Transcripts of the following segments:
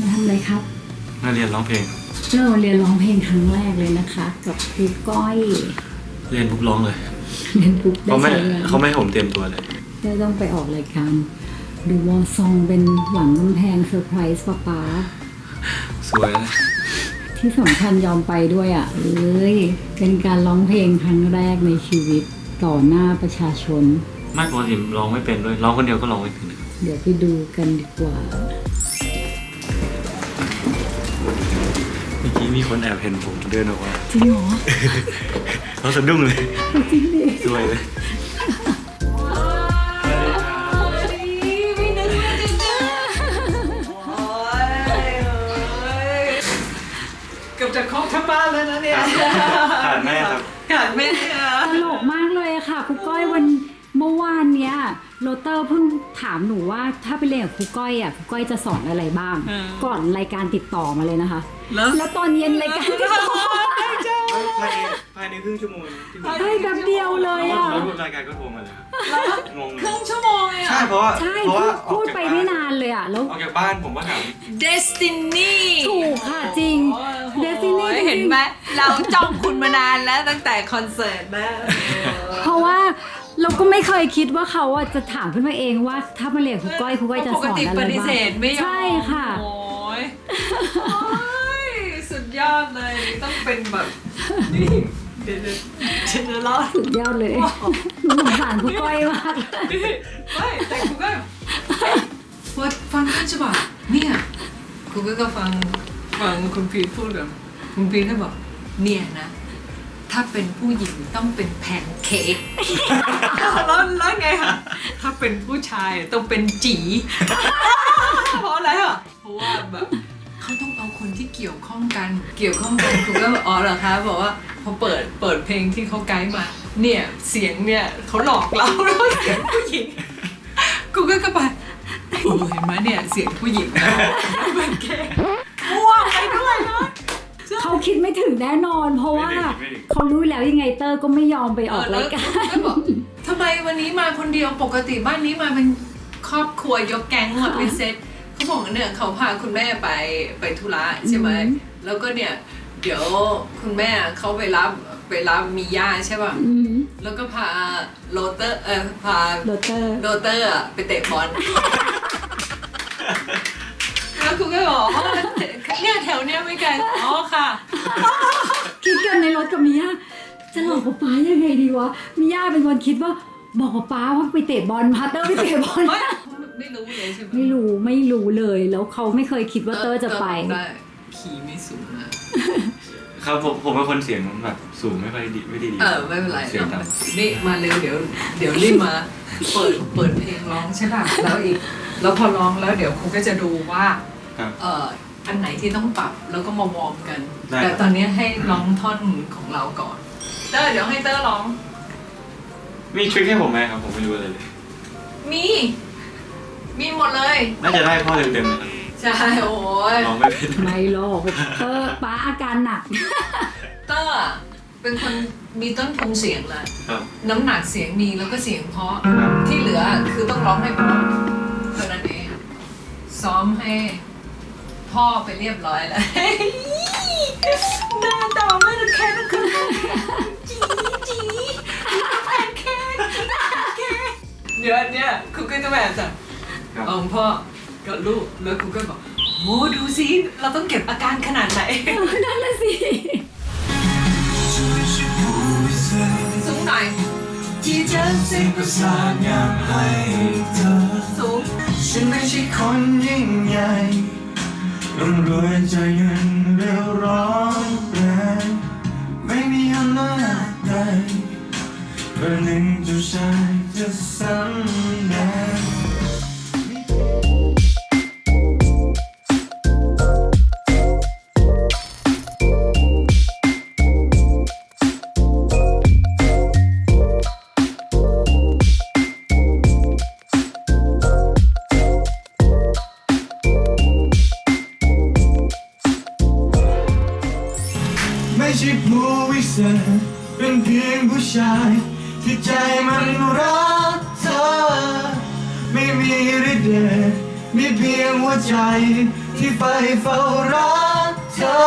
มาทำอะไรครับ มาเรียนร้องเพลง เราเรียนร้องเพลงครั้งแรกเลยนะคะ กับครูก้อยเรียนปุ๊บร้องเลยเรียนปุ๊บได้เขาไม่ใช้งานเขาไม่ให้ผมเตรียมตัวเลย ได้ต้องไปออกรายการดูวอลซองเป็นหลังกำแพงเซอร์ไพรส์ป๊าป๊าสวยนะที่สำคัญยอมไปด้วยอะเอ้ยเป็นการร้องเพลงครั้งแรกในชีวิตต่อหน้าประชาชน ไม่ปกติร้องไม่เป็นด้วยร้องคนเดียวก็ร้องไม่เป็นเลยเดี๋ยวไปดูกันดีกว่า มื่อกี้มีคนแอบเห็นผมเดินออกมาจริงเหรอเขาสะดุ้งเลยจริงดิสวยเลยเกือบจะครบทั้งบ้านแล้วนะเนี่ยผ่านแม่ครับขาดแม่อะตลกมากเลยอะค่ะครูก้อยวันเมื่อวานเนี้ยโรเตอร์เพิ่งถามหนูว่าถ้าไปเรียนกับครูก้อยอะครูก้อยจะสอนอะไรบ้าง ก่อนรายการติดต่อมาเลยนะคะ แล้วแล้วตอนเย็นรายการติดต่อภายในภายในครึ่งชั่วโมงที่ผมเฮ้ยแบบเดียวเลยอะแล้วรายการก็โทรมาเลยครับงงครึ่งชั่วโมงเลยใช่อะ เพราะว่าใช่เพราะพูว่าดพูดไปไม่นานเลยอะแล้ว ออกจากบ้านผมก็ถาม Destiny ถูกค่ะจริง Destiny จริงๆ เห็นไหมเราจ้องคุณมานานแล้วตั้งแต่คอนเสิร์ตนะเพราะว่าเราก็ไม่เคยคิดว่าเขาอะจะถามขึ้นมาเองว่า ถ้ามาเรียนครูก้อยครูก้อยจะปสกอนติอะไรปบ้างฏิเสธไม่ยอมใช่ค่ะ โอ้ยโอ้ยสุด ยอดเลย ต้องเป็นแบบนี่เดี๋ยวเดี๋ยวเดี๋ยวเล่าสุดยอดเลยหนูสงสารครูก้อยมากไม่แต่ครูก็พอฟังต้นฉบับเนี่ยครูก็ก็ฟังฟังคุณพีทพูดกับคุณพีทก็บอกเนี่ยนะ ถ้าเป็นผู้หญิงต้องเป็นแพนเค้กแล้วแล้วไงคะถ้าเป็นผู้ชายต้องเป็นจี เพราะอะไรอะเพราะว่าแบบเขาต้อง เอาคนที่เกี่ยวข้องกัน เกี่ยวข้องกันครูก็บอกอ๋อเหรอคะบอกว่าพอเปิดเปิดเพลงที่เขาไกด์มา เนี่ยเสียงเนี่ยเขาหลอกเราแล้วเสียงผู้หญิงกูก็กระไปโอ้เห็นไหมเนี่ยเสียงผู้หญิงนะเป็นแค่ม่วงไปด้วยนะเขาคิดไม่ถึงแน่นอน เพราะว่าไม่ถึงเขารู้แล้วยังไงเตอร์ก็ไม่ยอมไปออกรายการก็บอกทำไมวันนี้มาคนเดียวปกติบ้านนี้มาเป็นครอบครัวยกแก๊งมาเป็นเซตเขา บอกว่าเนี่ยเขาพาคุณแม่ไปไปธุระใช่ไหมอืมแล้วก็เนี่ย เดี๋ยวคุณแม่เขาไปรับไปรับมีย่าใช่ป่ะอืมแล้วก็พาโรเตอร์เออพาโรเตอร์โรเตอร์อะไปเตะบอลแล้วคุณก็บอกอ๋อเนี่ยแถวเนี้ยไม่ไกลอ๋อค่ะ คิดกันในรถกับมิยาจะหลอกป๊าป๊ายังไงดีวะมิยาเป็นคนคิดว่าบอกป๊าป๊าว่าไปเตะบอลพาเตอร์ไปเตะบอล ไม่ไม่รู้เลยใช่ไหมไม่รู้ไม่รู้เลย แล้วเขาไม่เคยคิดว่าเตอร์จะไปได้ขี่ไม่สูงนะครับผมผมเป็นคนเสียงแบบสูงไม่ค่อยดีไม่ดีดีเออไม่เป็นไรเสียงต่นี่มาเร็วเดี๋ยว เดี๋ยวรีบมาเปิดเปิดเพลงร้องใช่ป่ะแล้วอีก แล้วพอร้องแล้วเดี๋ยวครูก็จะดูว่าำครับ เอ่ออันไหนที่ต้องปรับแล้วก็มาวอร์มกัน ได้แต่ตอนนี้ให้ร้องท่อนของเราก่อน เตอร์เดี๋ยวให้เตอร์ร้อง มีทริคให้ผมไหมครับผมไม่รู้อะไรเลย มี มีหมดเลย น่าจะได้พ่อเต็มๆเลยครับใช่ โอ้ยร้องไม่เป็นไม่หรอกเตอร์ป๊าอาการหนัก เตอร์อะเป็นคนมีต้นทุนเสียงแหละครับน้ำหนักเสียงดีแล้วก็เสียงเพราะ ที่เหลือคือต้องร้องให้เพราะเท่านั้นเอง ซ้อมให้ พ่อไปเรียบร้อยแล้วหน้าตาไม่ได้แค่นั้นคือจีจีแพนเค้กจีแพนเค้กเดี๋ยวอันเนี้ยคุณก็จะแบบจะ ครับ เอาพ่อกับลูกแล้วคุณก็บอกโอ้ดูสิเราต้องเก็บอาการขนาดไหน นั่นน่ะสิ สูงหน่อยที่จะสิ่งประสานงานให้เธอ สูงฉันไม่ใช่คนยิ่งใหญ่ร่ำรวยใจเงินเร็วร้อนแรงไม่มีอำนาจใดประหนึ่งเจ้าชายจะสำแดง ม่มีฤทธิ์เดชมีเพียงหัวใจที่ไฟเฝ้ารักเธอ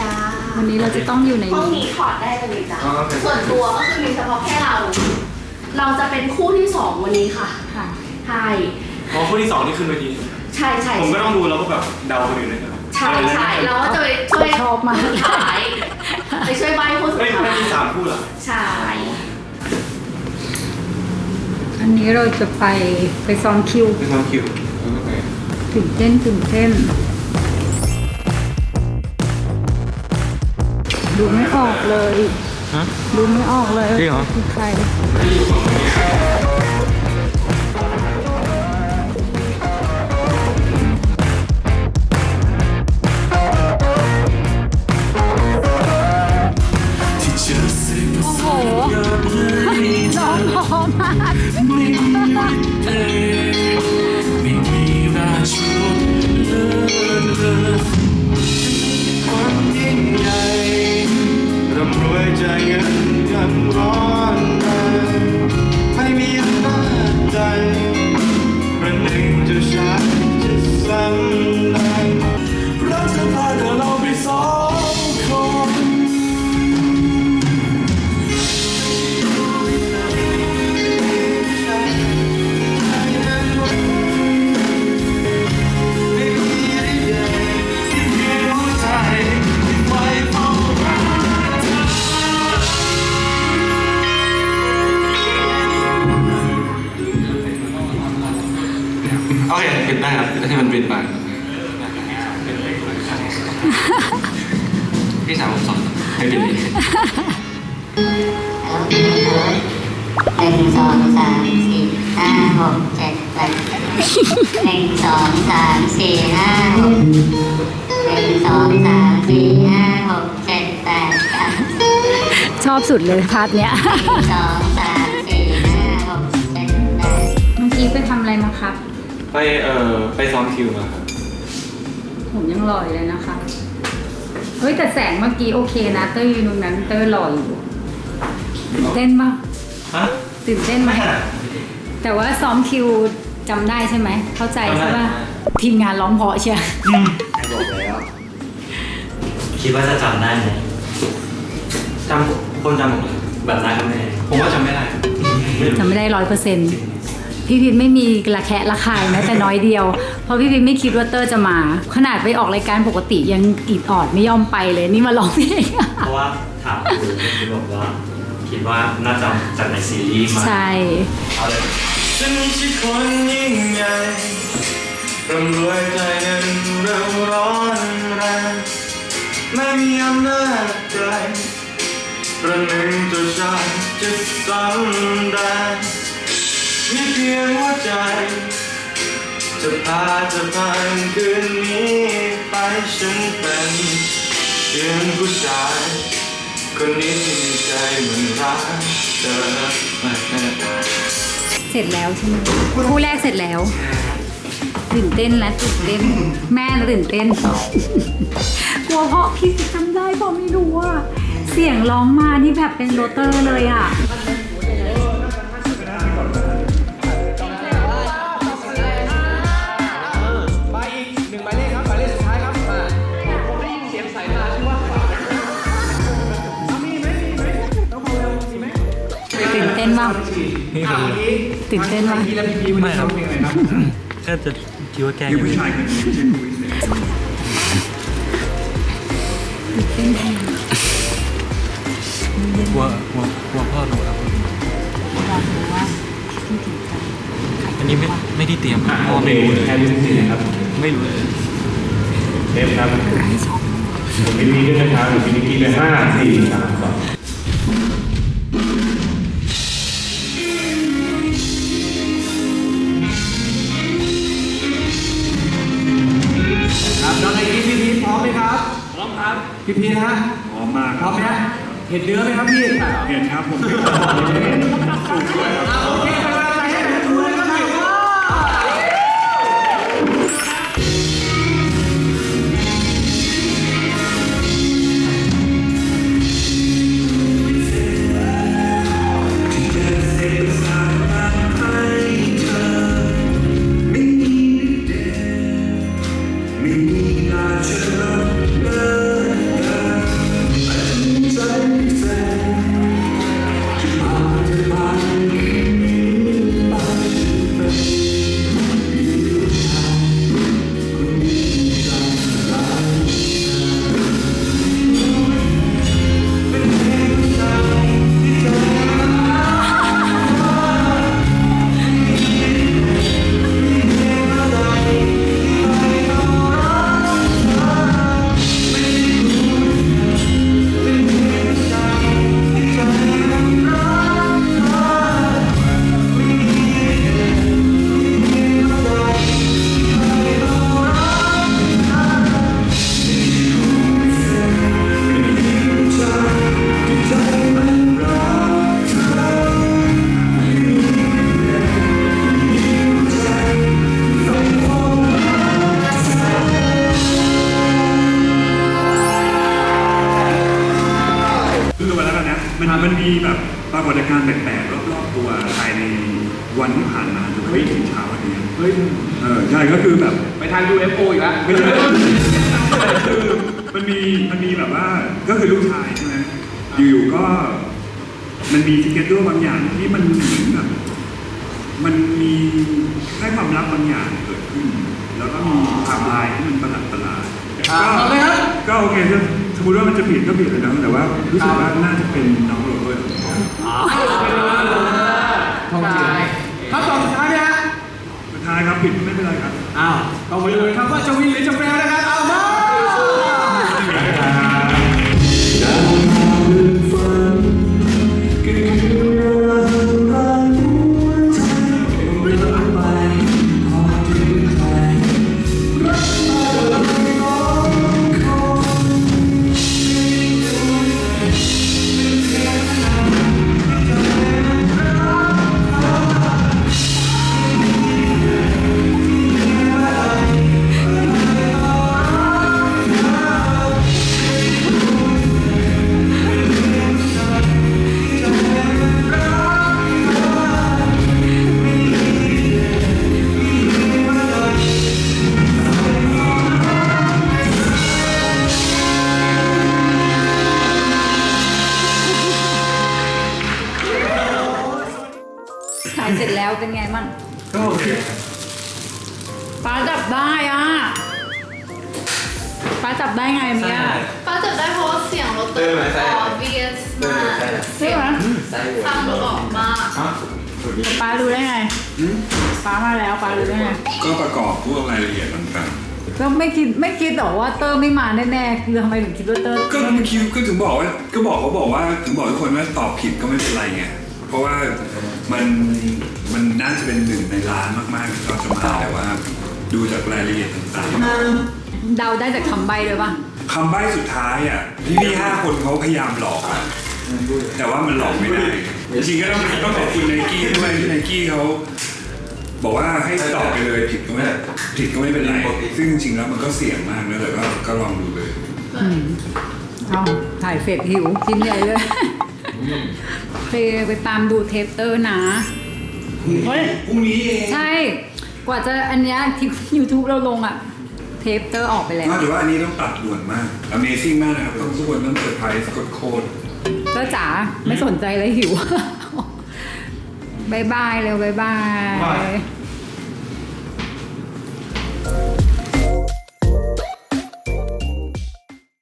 จ้าวันนี้เราจะต้องอยู่ในห้องนี้นี้ถอดได้เลยจ้าอ๋อโอเคส่วนตัวก็คือมีเฉพาะแค่เรา เราจะเป็นคู่ที่สองวันนี้ค่ะ ค่ะใช่ อ๋อคู่ที่สองที่ขึ้นเวทีใช่ใช่ผมก็ต้องดูแล้วก็แบบเดาคนอื่นเลยใช่ไหมใช่ใช่เราก็จะไปช่วยชอบมากสุดท้ายไปช่วยใบคู่สุดเฮ้ยท้าไม่ยมีสามคู่เหรอใช่อันนี้เราจะไปไปซ้อมคิวเป็นความคิวโอเคตื่นเต้นตื่นเต้น ดูไม่ออกเลย ฮะดูไม่ออกเลยจริงเหรอ คือใคร ที่ อง สองสามสี่ห้าหกเจ็ดแปดหนึ่งสองสามสี่ห้าหกหนึ่งสองสามสี่ห้าหกเจ็ดแปดเก้าชอบสุดเลยพาร์ทเนี้ย หนึ่งสองสามสี่ห้าหกเจ็ดแปด เมื่อกี้ไปทำอะไรมาครับ ไปเอ่อไปซ้อมคิวมาครับ ผมยังหล่ออยู่เลยนะคะ เฮ้ยแต่แสงเมื่อกี้โอเคนะ เต้ยยืนตรงนั้นเต้ยหล่ออยู่ตื่นเต้นปะฮะ ตื่นเต้นไหม แต่ว่าซ้อมคิวจำได้ใช่ไหม เข้าใจใช่ปะทีมงานร้องเพราะเชียวบอกแล้วคิดว่าจะจำได้ไหมจำคนจำผมเลยแบบนั้นก็ไม่ได้ผมว่าจำไม่ได้จำไม่ได้ร้อยเปอร์เซ็นต์พี่พิมไม่มีระแคะระคายแม้แต่น้อยเดียว เพราะพี่พิมไม่คิดว่าเตอร์จะมา ขนาดไปออกรายการปกติยังอีดออดไม่ยอมไปเลยนี่มาร้องเพลงเพราะว่าถามคุณคุณบอกว่า คิดว่าน่าจะจากในซีรีส์มาใช่เอาเลยฉันไม่ใช่คนยิ่งใหญ่ร่ำรวยใจเงินเร็วร้อนแรงไม่มีอำนาจใดประหนึ่งตัวฉันจะสั่งได้มีเพียงหัวใจ จะพาจะผ่านคืนนี้ไปฉันเป็นเพียงผู้ชาย คนนี้ที่มีใจเหมือนรักเธอไม่ไม่เสร็จแล้วใช่ไหมคู่แรกเสร็จแล้วตื่นเต้นและตื่นเต้น แม่ตื่นเต้นกลัวเพราะพี่จำได้เพราะไม่รู้ว่าเสียงร้องมานี่แบบเป็นโรเตอร์เลยอะ ตื่นเต้นมาก ไม่ครับก็จะคิดว่าแกล้งอยู่กลัวกลัวกลัวพ่อรู้ครับอันนี้ไม่ไม่ได้เตรียมพ่อไม่รู้เลยไม่รู้เลยเทปครับผมมินนี่ด้วยนะครับผมมินนิกกี้เลยห้าสี่สาม ร้อมครับพี่พีฮะพร้อมมากพร้อมไหมฮะเห็นเนื้อไหมครับพี่เห็นครับผมเห็นสูงด้วยครับ โอเค มันมันมีแบบปรากฏการณ์แปลกๆรอบๆตัวภายในวันที่ผ่านมาจนไปถึงเช้าวันนี้เฮ้ยเออใช่ก็คือแบบไปทาง UFO อีกแล้วไม่ใช่คือมันมีมันมีแบบว่าก็คือลูกชายใช่ไหมอยู่ๆก็ มันมีทิเก็ตด้วยบางอย่างที่มันเหมือนแบบมันมีให้ความลับบางอย่างเกิดขึ้น แล้วก็มีไทม์ไลน์ที่มันประหลาดประหลาดๆอ่าก็โอเคครับก็โอเคถ้าสมมติว่ามันจะผิดก็ผิดเลยนะแต่ว่ารู้สึกว่าน่าจะเป็นน้องโรเบิร์ต ทองจริงคำตอบสุดท้ายนะฮะสุดท้ายครับผิดไม่เป็นไรครับ อ้าวต้องไปเลยครับว่าจะวินหรือจะแปลนะครับ ป้าจับได้อะป้าจับได้ไงเมียป้าจับได้เพราะว่าเสียงรถตู้ obvious มากใช่ไหมฟังดูออกมากป้ารู้ได้ไงป้ามาแล้วป้ารู้ได้ไงก็ประกอบพวกรายละเอียดต่างก็ไม่คิดไม่คิดหรอกว่าเตอร์ไม่มาแน่ๆคือทำไมถึงคิดว่าเตอร์ๆก็เมื่อกี้ก็ถึงบอกว่าก็บอกเขาบอกว่าถึงบอกทุกคนว่าตอบผิดก็ไม่เป็นไรไงเพราะว่ามันมันน่าจะเป็นหนึ่งในล้านมากๆที่เขาจะมาแต่ว่า ดูจากรายละเอียดต่างเดาได้จากคำใบเลยป่ะ ๆคำใบ้สุดท้ายอะพี่พี่ห้าคนเขาพยายามหลอกอะแต่ว่ามันหลอกไม่ได้จริงๆก็ต้องต้องขอบคุณไนกี้ด้วยที่ไนกี้เขาบอกว่าให้ตอบไปเลยผิดก็ไม่ผิดก็ไม่เป็นไรซึ่งจริงๆแล้วมันก็เสี่ยงมากนะแต่ก็ก็ลองดูเลยเอาถ่ายเสร็จหิวกินใหญ่เลยโอเคไปตามดูเทปเตอร์นะ เฮ้ย พรุ่งนี้เอง ใช่ กว่าจะอันเนี้ยที่ YouTube เราลงอะเทปเตอร์ออกไปแล้วนอกจากว่าอันนี้ต้องตัดด่วนมาก Amazing มากนะครับ ต้องทุกคนต้องเซอร์ไพรส์กดโค้ดเตอร์จ๋าไม่สนใจเลยหิว บายบายเร็วบายบาย